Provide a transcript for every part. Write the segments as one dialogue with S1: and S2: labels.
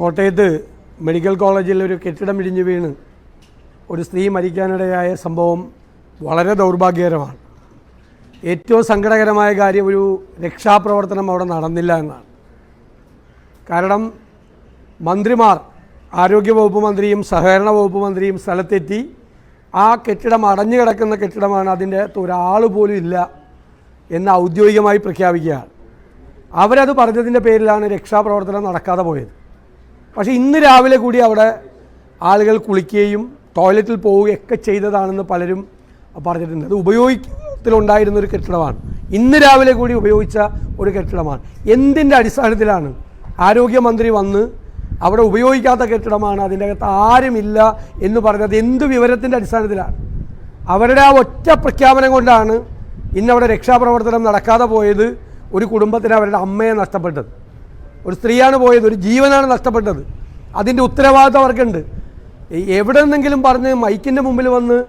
S1: കോട്ടയത്ത് മെഡിക്കൽ കോളേജിൽ ഒരു കെട്ടിടം ഇടിഞ്ഞു വീണ് ഒരു സ്ത്രീ മരിക്കാനിടയായ സംഭവം വളരെ ദൗർഭാഗ്യകരമാണ്. ഏറ്റവും സങ്കടകരമായ കാര്യം ഒരു രക്ഷാപ്രവർത്തനം അവിടെ നടന്നില്ല എന്നാണ്. കാരണം മന്ത്രിമാർ ആരോഗ്യവകുപ്പ് മന്ത്രിയും സഹകരണ വകുപ്പ് മന്ത്രിയും സ്ഥലത്തെത്തി ആ കെട്ടിടം അടഞ്ഞു കിടക്കുന്ന കെട്ടിടമാണ് അതിന്റെ അകത്ത് ഒരാൾ പോലും ഇല്ല എന്ന് ഔദ്യോഗികമായി പ്രഖ്യാപിക്കുകയാണ്. അവരത് പറഞ്ഞതിന്റെ പേരിലാണ് രക്ഷാപ്രവർത്തനം നടക്കാതെ പോയത്. പക്ഷേ ഇന്ന് രാവിലെ കൂടി അവിടെ ആളുകൾ കുളിക്കുകയും ടോയ്ലറ്റിൽ പോവുകയൊക്കെ ചെയ്തതാണെന്ന് പലരും പറഞ്ഞിട്ടുണ്ട്. അത് ഉപയോഗത്തിലുണ്ടായിരുന്ന ഒരു കെട്ടിടമാണ്. ഇന്ന് രാവിലെ കൂടി ഉപയോഗിച്ച ഒരു കെട്ടിടമാണ്. എന്തിന്റെ അടിസ്ഥാനത്തിലാണ് ആരോഗ്യമന്ത്രി വന്ന് അവിടെ ഉപയോഗിക്കാത്ത കെട്ടിടമാണ് അതിന്റെ അകത്ത് ആരുമില്ല എന്ന് പറഞ്ഞത്? എന്ത് വിവരത്തിന്റെ അടിസ്ഥാനത്തിലാണ്? അവരുടെ ആ ഒറ്റ പ്രഖ്യാപനം കൊണ്ടാണ് ഇന്നവിടെ രക്ഷാപ്രവർത്തനം നടക്കാതെ പോയത് ഒരു കുടുംബത്തിന് അവരുടെ അമ്മയെ നഷ്ടപ്പെട്ടത്. ഒരു സ്ത്രീയാണ് പോയത് ഒരു ജീവനാണ് നഷ്ടപ്പെട്ടത്. അതിന്റെ ഉത്തരവാദിത്തം അവർക്കുണ്ട്. എവിടെ നിന്നെങ്കിലും പറഞ്ഞ് മൈക്കിന്റെ മുമ്പിൽ വന്ന്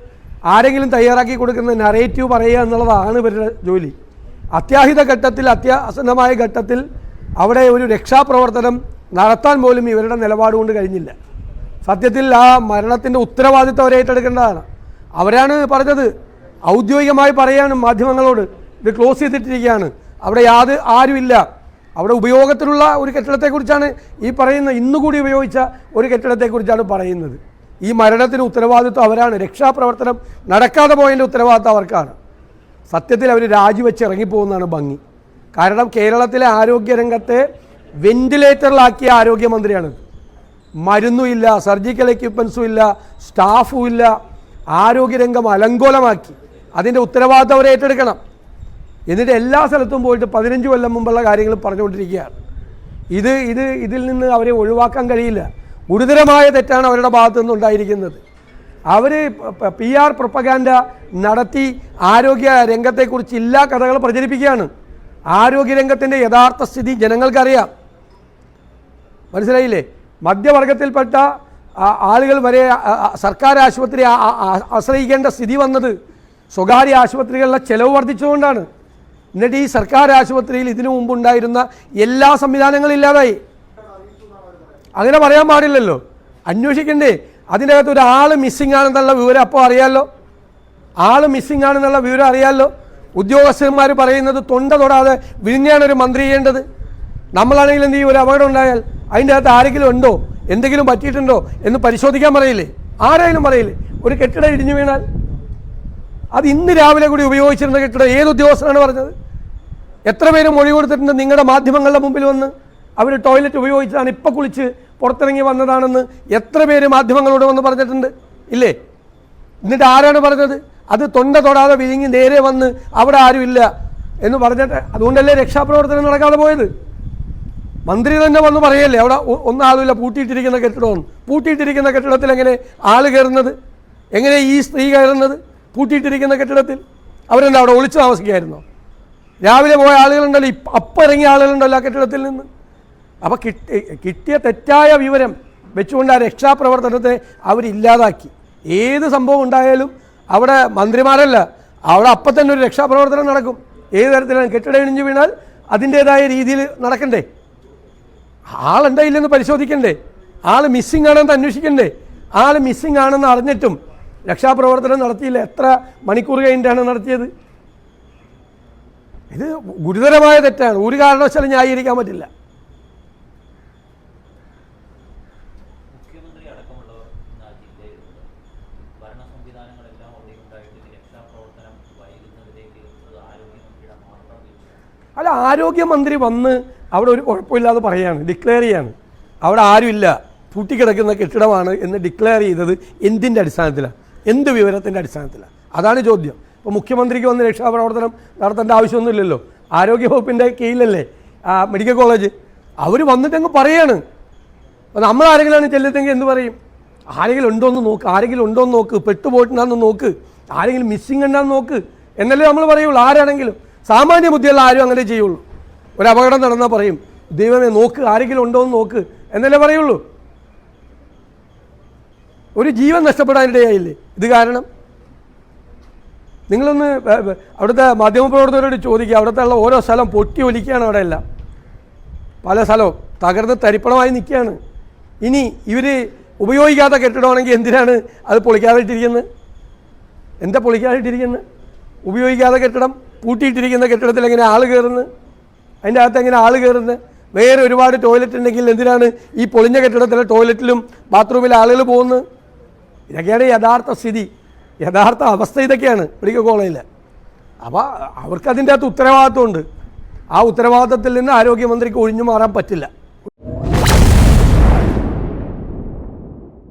S1: ആരെങ്കിലും തയ്യാറാക്കി കൊടുക്കുന്ന നറേറ്റീവ് പറയുക എന്നുള്ളതാണ് ഇവരുടെ ജോലി. അത്യാഹിത ഘട്ടത്തിൽ അത്യാസന്നമായ ഘട്ടത്തിൽ അവിടെ ഒരു രക്ഷാപ്രവർത്തനം നടത്താൻ പോലും ഇവരുടെ നിലപാട് കൊണ്ട് കഴിഞ്ഞില്ല. സത്യത്തിൽ ആ മരണത്തിന്റെ ഉത്തരവാദിത്തം അവർ ഏറ്റെടുക്കേണ്ടതാണ്. അവരാണ് പറഞ്ഞത് ഔദ്യോഗികമായി പറയാണ് മാധ്യമങ്ങളോട്. ഇത് ക്ലോസ് ചെയ്തിട്ടിരിക്കുകയാണ്. അവിടെ യാത് ആരുമില്ല. അവിടെ ഉപയോഗത്തിലുള്ള ഒരു കെട്ടിടത്തെക്കുറിച്ചാണ് ഈ പറയുന്ന ഇന്നുകൂടി ഉപയോഗിച്ച ഒരു കെട്ടിടത്തെക്കുറിച്ചാണ് പറയുന്നത്. ഈ മരണത്തിന് ഉത്തരവാദിത്വം അവരാണ്. രക്ഷാപ്രവർത്തനം നടക്കാതെ പോയതിന്റെ ഉത്തരവാദിത്വം അവർക്കാണ്. സത്യത്തിൽ അവർ രാജിവെച്ച് ഇറങ്ങിപ്പോകുന്നതാണ് ഭംഗി. കാരണം കേരളത്തിലെ ആരോഗ്യരംഗത്തെ വെന്റിലേറ്ററിലാക്കിയ ആരോഗ്യമന്ത്രിയാണ് മരുന്നുമില്ല സർജിക്കൽ എക്യുപ്മെൻസും ഇല്ല സ്റ്റാഫും ഇല്ല. ആരോഗ്യരംഗം അലങ്കോലമാക്കി. അതിന്റെ ഉത്തരവാദിത്തം അവരെ ഏറ്റെടുക്കണം എന്നിട്ട് എല്ലാ സ്ഥലത്തും പോയിട്ട് പതിനഞ്ച് കൊല്ലം മുമ്പുള്ള കാര്യങ്ങൾ പറഞ്ഞുകൊണ്ടിരിക്കുകയാണ്. ഇത് ഇത് ഇതിൽ നിന്ന് അവരെ ഒഴിവാക്കാൻ കഴിയില്ല. ഗുരുതരമായ തെറ്റാണ് അവരുടെ ഭാഗത്തു നിന്നുണ്ടായിരിക്കുന്നത് അവർ പി ആർ പ്രൊപ്പഗാൻഡ നടത്തി ആരോഗ്യ രംഗത്തെക്കുറിച്ച് എല്ലാ കഥകൾ പ്രചരിപ്പിക്കുകയാണ്. ആരോഗ്യരംഗത്തിന്റെ യഥാർത്ഥ സ്ഥിതി ജനങ്ങൾക്കറിയാം. മനസ്സിലായില്ലേ? മധ്യവർഗത്തിൽപ്പെട്ട ആളുകൾ വരെ സർക്കാർ ആശുപത്രി ആശ്രയിക്കേണ്ട സ്ഥിതി വന്നത് സ്വകാര്യ ആശുപത്രികളിലെ ചെലവ് വർദ്ധിച്ചുകൊണ്ടാണ്. എന്നിട്ട് ഈ സർക്കാർ ആശുപത്രിയിൽ ഇതിനു മുമ്പുണ്ടായിരുന്ന എല്ലാ സംവിധാനങ്ങളും ഇല്ലാതായി. അങ്ങനെ പറയാൻ പാടില്ലല്ലോ. അന്വേഷിക്കണ്ടേ. അതിന്റെ അകത്ത് ഒരാൾ മിസ്സിംഗ് ആണെന്നുള്ള വിവരം അപ്പോൾ അറിയാമല്ലോ ആൾ മിസ്സിംഗ് ആണെന്നുള്ള വിവരം അറിയാമല്ലോ ഉദ്യോഗസ്ഥന്മാർ പറയുന്നത് തൊണ്ട തൊടാതെ വിഴിഞ്ഞാണ് ഒരു മന്ത്രി ചെയ്യേണ്ടത്. നമ്മളാണെങ്കിൽ എന്ത് ചെയ്യും? ഒരു അപകടം ഉണ്ടായാൽ അതിന്റെ അകത്ത് ആരെങ്കിലും ഉണ്ടോ? എന്തെങ്കിലും പറ്റിയിട്ടുണ്ടോ? എന്ന് പരിശോധിക്കാൻ പറയില്ലേ? ആരായാലും പറയില്ലേ? ഒരു കെട്ടിടം ഇടിഞ്ഞു വീണാൽ അത് ഇന്ന് രാവിലെ കൂടി ഉപയോഗിച്ചിരുന്ന കെട്ടിടം ഏത് ഉദ്യോഗസ്ഥനാണ് പറഞ്ഞത്? എത്ര പേര് മൊഴി കൊടുത്തിട്ടുണ്ട് നിങ്ങളുടെ മാധ്യമങ്ങളുടെ മുമ്പിൽ വന്ന്? അവർ ടോയ്ലറ്റ് ഉപയോഗിച്ചതാണ് ഇപ്പം കുളിച്ച് പുറത്തിറങ്ങി വന്നതാണെന്ന് എത്ര പേര് മാധ്യമങ്ങളോട് വന്ന് പറഞ്ഞിട്ടുണ്ട്? ഇല്ലേ? എന്നിട്ട് ആരാണ് പറഞ്ഞത്? അത് തൊണ്ട തൊടാതെ വിരിങ്ങി നേരെ വന്ന് അവിടെ ആരുമില്ല എന്ന് പറഞ്ഞിട്ട് അതുകൊണ്ടല്ലേ രക്ഷാപ്രവർത്തനം നടക്കാതെ പോയത്? മന്ത്രി തന്നെ വന്ന് പറയല്ലേ അവിടെ ഒന്നും ഒന്നാളുമില്ല പൂട്ടിയിട്ടിരിക്കുന്ന കെട്ടിടമാണ് പൂട്ടിയിട്ടിരിക്കുന്ന കെട്ടിടത്തിൽ എങ്ങനെ ആൾ കയറുന്നത്? എങ്ങനെ ഈ സ്ത്രീ കയറുന്നത്? പൂട്ടിയിട്ടിരിക്കുന്ന കെട്ടിടത്തിൽ അവരെന്താ അവിടെ ഒളിച്ചു താമസിക്കുമായിരുന്നോ രാവിലെ പോയ ആളുകളുണ്ടല്ലോ ഈ അപ്പം ഇറങ്ങിയ ആളുകളുണ്ടല്ലോ ആ കെട്ടിടത്തിൽ നിന്ന്. അപ്പോൾ കിട്ടി കിട്ടിയ തെറ്റായ വിവരം വെച്ചുകൊണ്ട് ആ രക്ഷാപ്രവർത്തനത്തെ അവരില്ലാതാക്കി. ഏത് സംഭവം ഉണ്ടായാലും അവിടെ മന്ത്രിമാരല്ല അവിടെ അപ്പം തന്നെ ഒരു രക്ഷാപ്രവർത്തനം നടക്കും. ഏത് തരത്തിലാണ് കെട്ടിടം ഇടിഞ്ഞു വീണാൽ അതിന്റേതായ രീതിയിൽ നടക്കണ്ടേ? ആളുണ്ടായില്ലെന്ന് പരിശോധിക്കണ്ടേ? ആൾ മിസ്സിംഗ് ആണെന്ന് അന്വേഷിക്കണ്ടേ? ആൾ മിസ്സിംഗ് ആണെന്ന് അറിഞ്ഞിട്ടും രക്ഷാപ്രവർത്തനം നടത്തിയില്ല. എത്ര മണിക്കൂർ കഴിഞ്ഞിട്ടാണ് നടത്തിയത്? ഇത് ഗുരുതരമായ തെറ്റാണ്. ഒരു കാരണവശാലും ന്യായീകരിക്കാൻ പറ്റില്ല. അല്ല ആരോഗ്യമന്ത്രി വന്ന് അവിടെ ഒരു കുഴപ്പമില്ലാതെ പറയാണ് ഡിക്ലെയർ ചെയ്യാണ്. അവിടെ ആരുമില്ല. പൂട്ടിക്കിടക്കുന്ന കെട്ടിടമാണ് എന്ന് ഡിക്ലെയർ ചെയ്തത് എന്തിന്റെ അടിസ്ഥാനത്തിലാണ്? എന്ത് വിവരത്തിന്റെ അടിസ്ഥാനത്തിലാണ്? അതാണ് ചോദ്യം. ഇപ്പോൾ മുഖ്യമന്ത്രിക്ക് വന്ന് രക്ഷാപ്രവർത്തനം നടത്തേണ്ട ആവശ്യമൊന്നുമില്ലല്ലോ. ആരോഗ്യവകുപ്പിന്റെ കീഴിലല്ലേ മെഡിക്കൽ കോളേജ്? അവർ വന്നിട്ടങ്ങ് പറയാണ്. അപ്പോൾ നമ്മൾ ആരെങ്കിലാണ് ചെല്ലത്തെങ്കിൽ എന്ത് പറയും? ആരെങ്കിലും ഉണ്ടോ എന്ന് നോക്ക് ആരെങ്കിലും ഉണ്ടോ എന്ന് നോക്ക് പെട്ടുപോയിട്ടുണ്ടെന്ന് നോക്ക് ആരെങ്കിലും മിസ്സിങ് ഉണ്ടാന്ന് നോക്ക് എന്നല്ലേ നമ്മൾ പറയുള്ളൂ. ആരാണെങ്കിലും സാമാന്യ ബുദ്ധിയുള്ള ആരും അങ്ങനെ ചെയ്യുള്ളൂ. ഒരു അപകടം നടന്നാൽ പറയും ദൈവമേ നോക്ക് ആരെങ്കിലും ഉണ്ടോ എന്ന് നോക്ക് എന്നല്ലേ പറയുള്ളൂ. ഒരു ജീവൻ നഷ്ടപ്പെടാനിടയായില്ലേ? ഇത് കാരണം? നിങ്ങളൊന്ന് അവിടുത്തെ മാധ്യമപ്രവർത്തകരോട് ചോദിക്കുക. അവിടുത്തെ ഉള്ള ഓരോ സ്ഥലം പൊട്ടി ഒലിക്കുകയാണ് അവിടെ എല്ലാം. പല സ്ഥലവും തകർന്ന് തരിപ്പണമായി നിൽക്കുകയാണ്. ഇനി ഇവർ ഉപയോഗിക്കാത്ത കെട്ടിടമാണെങ്കിൽ എന്തിനാണ് അത് പൊളിക്കാതിട്ടിരിക്കുന്നത്? എന്താ പൊളിക്കാതിട്ടിരിക്കുന്നത്? ഉപയോഗിക്കാതെ കെട്ടിടം പൂട്ടിയിട്ടിരിക്കുന്ന കെട്ടിടത്തിൽ എങ്ങനെ ആൾ കയറുന്നത്? അതിന്റെ അകത്ത് എങ്ങനെ ആൾ കയറുന്നത്? വേറെ ഒരുപാട് ടോയ്ലറ്റ് ഉണ്ടെങ്കിൽ എന്തിനാണ് ഈ പൊളിഞ്ഞ കെട്ടിടത്തിലെ ടോയ്ലറ്റിലും ബാത്റൂമിലെ ആളുകൾ പോകുന്നത്? ഇതൊക്കെയാണ് യഥാർത്ഥ സ്ഥിതി. യഥാർത്ഥ അവസ്ഥ ഇതൊക്കെയാണ് മെഡിക്കൽ കോളേജിൽ അപ്പോൾ അവർക്ക് അതിന്റെ അകത്ത് ഉത്തരവാദിത്വമുണ്ട്. ആ ഉത്തരവാദിത്വത്തിൽ നിന്ന് ആരോഗ്യമന്ത്രിക്ക് ഒഴിഞ്ഞു മാറാൻ പറ്റില്ല.